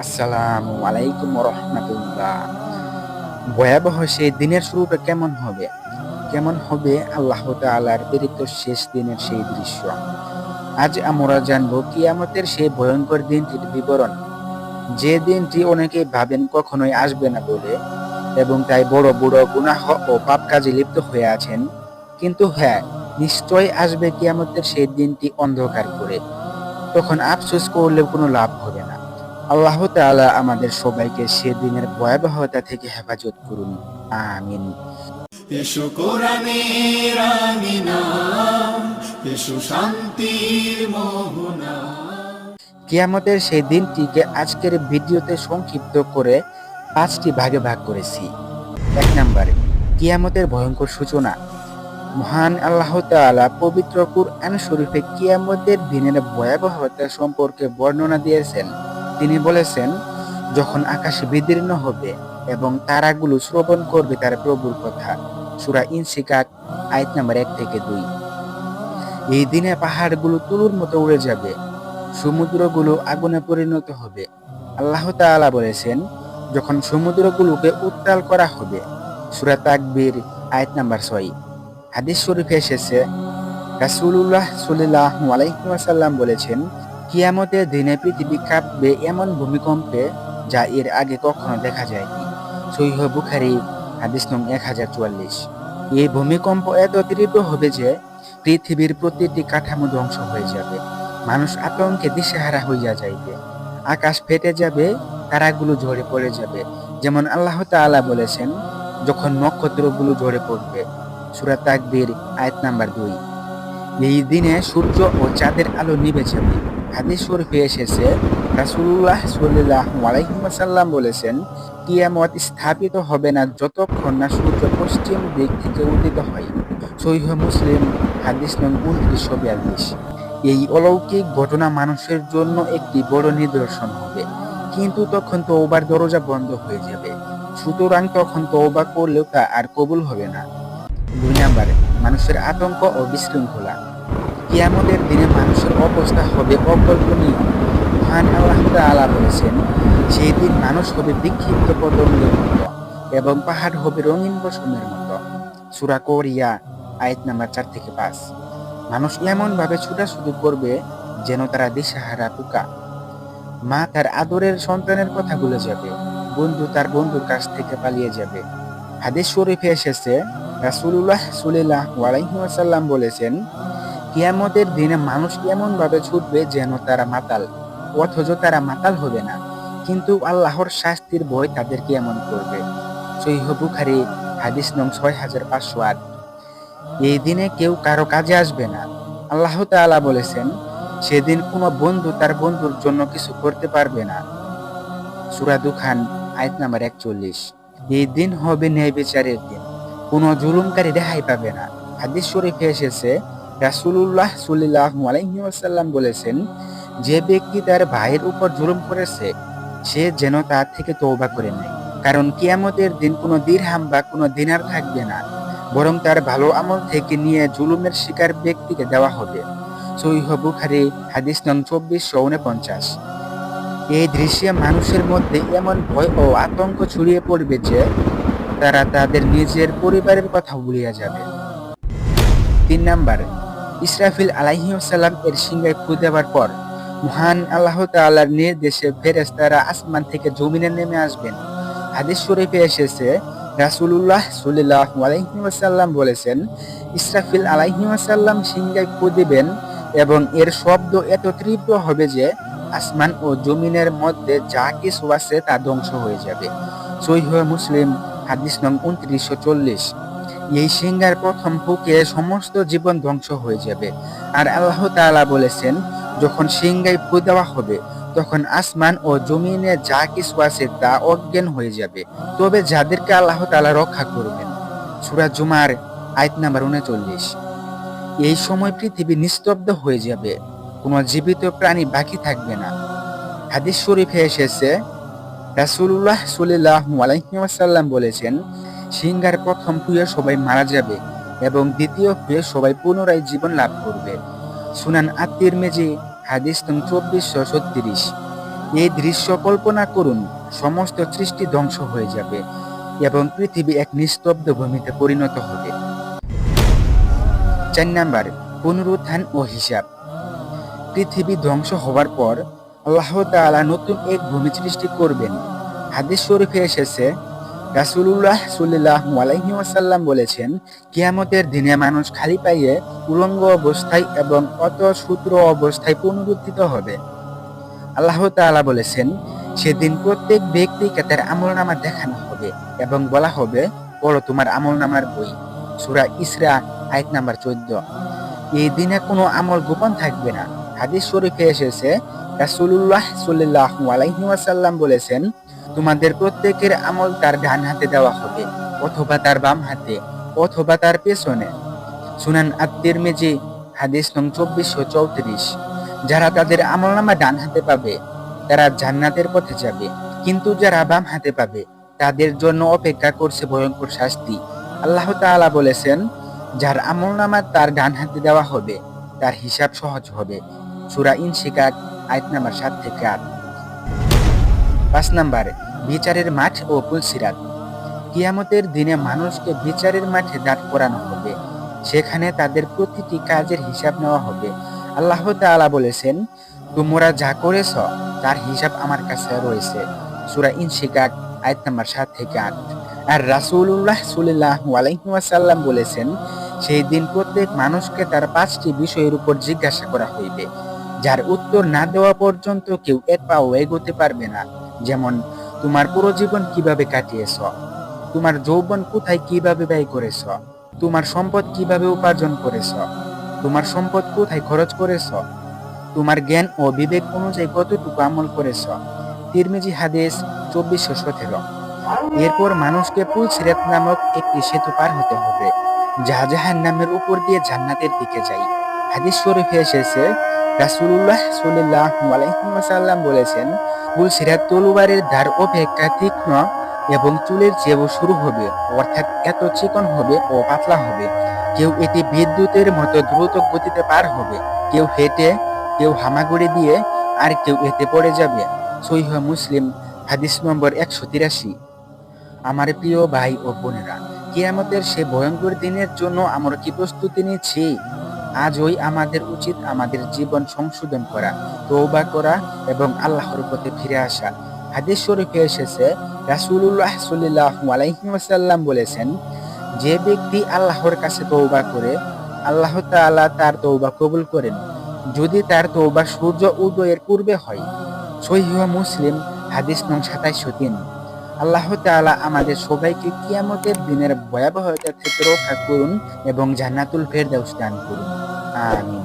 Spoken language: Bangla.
আসসালামু আলাইকুম রহমতুল্লাহ ভয়াবহ সেই দিনের শুরুটা কেমন হবে? কেমন হবে? আল্লাহ তাআলার প্রেরিত শেষ দিনের সেই দৃশ্য। আজ আমরা জানব কিয়ামতের সেই ভয়ঙ্কর দিনটির বিবরণ। যে দিনটি অনেকে ভাবেন কখনোই আসবে না বলে, এবং তাই বড় বড় গুনাহ ও পাপ কাজে লিপ্ত হয়ে আছেন। কিন্তু হ্যাঁ নিশ্চয় আসবে কিয়ামতের সেই দিনটি অন্ধকার করে। তখন আফসোস করলেও কোনো লাভ হবে না। আল্লাহ তাআলা আমাদের সবাইকে সেদিনের ভয়াবহতা থেকে হেফাজত করুন। আমিন। এসো কোরআনের আমিনা এসো শান্তির মোহনা। কিয়ামতের সেই দিনটিকে আজকের ভিডিওতে সংক্ষিপ্ত করে পাঁচটি ভাগে ভাগ করেছি। এক নম্বরে কিয়ামতের ভয়ঙ্কর সূচনা। মহান আল্লাহ তাআলা পবিত্র কুরআন শরীফে কিয়ামতের দিনের ভয়াবহতা সম্পর্কে বর্ণনা দিয়েছেন। তিনি বলেছেন, যখন আকাশ বিদীর্ণ হবে এবং তারাগুলো শ্রবণ করবে তার প্রভুর কথা, সূরা ইনসিকাত আয়াত নাম্বার এক থেকে দুই। এই দিনে পাহাড়গুলো তুলুর মতো উড়ে যাবে, সমুদ্রগুলো আগুনে পরিণত হবে। আল্লাহ তাআলা বলেছেন, যখন সমুদ্রগুলোকে উত্তাল করা হবে, সুরা তাকবীর, আয়াত নাম্বার ছয়। হাদিস শরীফে এসেছে আলাইহি ওয়াসাল্লাম বলেছেন কিয়ামতের দিনে পৃথিবী কাঁপবে এমন ভূমিকম্পে যা এর আগে কখনো দেখা যায়নি। সহিহ বুখারি, হাদিস নং এক হাজার চুয়াল্লিশ। এই ভূমিকম্প এত তীব্র হবে যে পৃথিবীর প্রতিটি কাঠামো ধ্বংস হয়ে যাবে। মানুষ আতঙ্কে দিশেহারা হইয়া যাইবে। আকাশ ফেটে যাবে, তারাগুলো ঝরে পড়ে যাবে। যেমন আল্লাহ তাআলা বলেছেন, যখন নক্ষত্রগুলো ঝরে পড়বে। সূরা তাকবীর, আয়াত নাম্বার দুই। এই দিনে সূর্য ও চাঁদের আলো নিভে যাবে। হাদিস শরীফে এসেছে, রাসূলুল্লাহ সাল্লাল্লাহু আলাইহি ওয়াসাল্লাম বলেছেন, কিয়ামত স্থাপিত হবে না যতক্ষণ না সূর্য পশ্চিম দিক থেকে উদিত হয়। সহিহ মুসলিম, হাদিস নং উনত্রিশশো বিয়াল্লিশ। এই অলৌকিক ঘটনা মানুষের জন্য একটি বড় নিদর্শন হবে। কিন্তু তখন তওবার দরজা বন্ধ হয়ে যাবে। সুতরাং তখন তওবা করলেও তা আর কবুল হবে না। দুই নম্বরে, মানুষের আতঙ্ক ও বিশৃঙ্খলা। কিয়ামতের দিনে মানুষের অবস্থা হবে অকল্পনীয়। মহান আল্লাহ তাআলা বলেছেন সেই দিন মানুষ হবে বিক্ষিপ্ত পতঙ্গের মতো এবং পাহাড় হবে রঙিন বসনের মতো। সূরা কোরিয়া, আয়াত নাম্বার চার থেকে পাঁচ। মানুষ এমন ভাবে ছুটাছুটি করবে যেন তারা দিশাহারা পোকা। মা তার আদরের সন্তানের কথা ভুলে যাবে, বন্ধু তার বন্ধুর কাছ থেকে পালিয়ে যাবে। হাদিস শরীফে এসেছে, রাসূলুল্লাহ সুলিল্লাহ আলাইহি বলেছেন কিয়ামতের দিনে মানুষ এমন ভাবে ছুটবে যেন তারা মাতাল, অথচ তারা মাতাল হবে না। কিন্তু আল্লাহর শাস্তির ভয় তাদেরকে এমন করবে। সহিহ বুখারী, হাদিস নং ছয় হাজার পাঁচশো আট। এই দিনে কেউ কারও কাজে আসবে না। আল্লাহ তাআলা বলেছেন, সেদিন কোনো বন্ধু তার বন্ধুর জন্য কিছু করতে পারবে না। সুরাদু খান আয়াত নাম্বার একচল্লিশ। এই দিন হবে ন্যায় বিচারের দিন। কোনো জুলুমকারী রেহাই পাবে না। হাদিস শরীফে এসেছে রাসূলুল্লাহ সাল্লাল্লাহু আলাইহি ওয়াসাল্লাম বলেছেন, যে ব্যক্তি তার ভাইয়ের উপর জুলুম করেছে, সে যেন তার থেকে তওবা করে নেয়। কারণ কিয়ামতের দিন কোনো দিরহাম বা কোনো দিনার থাকবে না, বরং তার ভালো আমল থেকে নিয়ে জুলুমের শিকার ব্যক্তিকে দেওয়া হবে। সহিহ বুখারী, হাদিস নং চব্বিশশো উনপঞ্চাশ এই দৃশ্যে মানুষের মধ্যে এমন ভয় ও আতঙ্ক ছড়িয়ে পড়বে যে, তারা তাদের নিজের পরিবারের কথা ভুলিয়া যাবে। তিন নাম্বার ইসরাফিল আলাইহিসাল্লাম এর সিংহায় ফু দেওয়ার পর, মহান আল্লাহ তাআলার নির্দেশে ফেরেশতারা আসমান থেকে জমিনে নেমে আসবেন। হাদিস শরীফে এসেছে, রাসূলুল্লাহ সাল্লাল্লাহু আলাইহিমাসাল্লাম বলেছেন, ইসরাফিল আলাইহি ওয়াসাল্লাম সিংহায় ফু দিবেন এবং এর শব্দ এত তীব্র হবে যে আসমান ও জমিনের মধ্যে যা কিছু আছে তা ধ্বংস হয়ে যাবে। সহিহ মুসলিম, হাদিস নং উনত্রিশশো চল্লিশ। এই সিংহার প্রথম ফুকে সমস্ত জীবন ধ্বংস হয়ে যাবে। আর আল্লাহ তাআলা বলেছেন, যখন সিংহায় ফু দেওয়া হবে, তখন আসমান ও জমিনে যা কিছু আছে তা অজ্ঞান হয়ে যাবে। তবে যাদেরকে আল্লাহ তাআলা রক্ষা করবেন। সূরা জুমার আয়াত নাম্বার উনচল্লিশ। এই সময় পৃথিবী নিস্তব্ধ হয়ে যাবে। কোনো জীবিত প্রাণী বাকি থাকবে না। হাদিস শরীফে এসেছে, রাসূলুল্লাহ সাল্লাল্লাহু আলাইহি বলেছেন সিংহার প্রথম ফুয়ে সবাই মারা যাবে এবং দ্বিতীয় ফুয়ে সবাই পুনরায় জীবন লাভ করবে। সুনান আত্মীর মেজি হাদিস চব্বিশশো ছত্রিশ। এই দৃশ্য কল্পনা করুন, সমস্ত সৃষ্টি ধ্বংস হয়ে যাবে এবং পৃথিবী এক নিস্তব্ধ ভূমিতে পরিণত হবে। চার নাম্বার, পুনরুত্থান ও হিসাব। পৃথিবী ধ্বংস হওয়ার পর আল্লাহ তাআলা নতুন এক ভূমি সৃষ্টি করবেন। হাদিস শরীফে এসেছে রাসূলুল্লাহ সাল্লাল্লাহু আলাইহি বলেছেন, কিয়ামতের দিনে মানুষ খালি পাইয়ে উলঙ্গ অবস্থায় এবং অত সূত্র অবস্থায় পুনরুত্থিত হবে। আল্লাহ তাআলা বলেছেন, সেদিন প্রত্যেক ব্যক্তিকে তার আমলনামা দেখানো হবে এবং বলা হবে, পড়ো তোমার আমলনামার বই। সূরা ইসরা, আয়াত নাম্বার চোদ্দ। এই দিনে কোনো আমল গোপন থাকবে না। হাদিস শরীফে এসেছে, রাসূলুল্লাহ সাল্লাল্লাহু আলাইহি বলেছেন তোমাদের প্রত্যেকের আমল তার ডান হাতে দেওয়া হবে, অথবা তার বাম হাতে, অথবা তার পেছনে। সুনান আত-তিরমিজি, হাদিস নং চব্বিশশো চৌত্রিশ। যারা তাদের আমলনামা ডান হাতে পাবে, তারা জান্নাতের পথে যাবে। কিন্তু যারা বাম হাতে পাবে, তাদের জন্য অপেক্ষা করছে ভয়ঙ্কর শাস্তি। আল্লাহ তাআলা বলেছেন, যার আমলনামা তার ডান হাতে দেওয়া হবে, তার হিসাব সহজ হবে। সুরা ইনশিকাক আয়াত নাম্বার সাত থেকে আট। পাঁচ নাম্বার, বিচারের মাঠ ও পুলসিরাত। কিয়ামতের দিনে মানুষকে বিচারের মাঠে দাঁড় করানো হবে। সেখানে তাদের প্রতিটি কাজের হিসাব নেওয়া হবে। আল্লাহ তাআলা বলেছেন, তোমরা যা করেছ, তার হিসাব আমার কাছে রয়েছে। সুরা ইনশিকাক আয়াত নাম্বার সাত থেকে আট। আর রাসূলুল্লাহ সাল্লাল্লাহু আলাইহি বলেছেন, সেই দিন প্রত্যেক মানুষকে তার পাঁচটি বিষয়ের উপর জিজ্ঞাসা করা হইবে। যার উত্তর না দেওয়া পর্যন্ত কেউ এক পাও এগোতে পারবে না। যেমন, তোমার পুরো জীবন কীভাবে কাটিয়েছ? তোমার যৌবন কোথায় কীভাবে ব্যয় করেছ? তোমার সম্পদ কীভাবে উপার্জন করেছ? তোমার সম্পদ কোথায় খরচ করেছ? তোমার জ্ঞান ও বিবেক অনুযায়ী কতটুকু আমল করেছ? তিরমিজি হাদিস চব্বিশশো সতেরো। এরপর মানুষকে পুলসিরাত নামক একটি সেতু পার হতে হবে যা জাহান নামের উপর দিয়ে জান্নাতের দিকে যাই হাদিস শরীফে এসেছে আলাইহি ওয়াসাল্লাম বলেছেন পুলসিরাত তলুবারের ধার অপেক্ষা তীক্ষ্ণ এবং চুলের চেয়েও শুরু হবে, অর্থাৎ এত চিকন হবে ও পাতলা হবে। কেউ এটি বিদ্যুতের মতো দ্রুত গতিতে পার হবে। কেউ হেঁটে, কেউ হামাগুড়ি দিয়ে, আর কেউ এতে পড়ে যাবে। সহিহ মুসলিম, হাদিস নম্বর একশো তিরাশি। আমার প্রিয় ভাই ও বোনেরা, কিয়ামতের সে ভয়ঙ্কর দিনের জন্য আমরা কি প্রস্তুতি নিচ্ছি? আজই আমাদের উচিত আমাদের জীবন সংশোধন করা তৌবা করা এবং আল্লাহর পথে ফিরে আসা। হাদিস শরীফে এসেছে, রাসূলুল্লাহ সাল্লাল্লাহু আলাইহি ওয়াসাল্লাম বলেছেন, যে ব্যক্তি আল্লাহর কাছে তৌবা করে, আল্লাহ তাআলা তার তৌবা কবুল করেন। যদি তার তৌবা সূর্য উদয়ের পূর্বে হয়। সহিহ মুসলিম, হাদিস নং সাতাইশো তিন। আল্লাহ তাআলা আমাদের সবাইকে কিয়ামতের দিনের ভয়াবহতা থেকে রক্ষা করুন এবং জান্নাতুল ফেরদাউস দান করুন। আমিন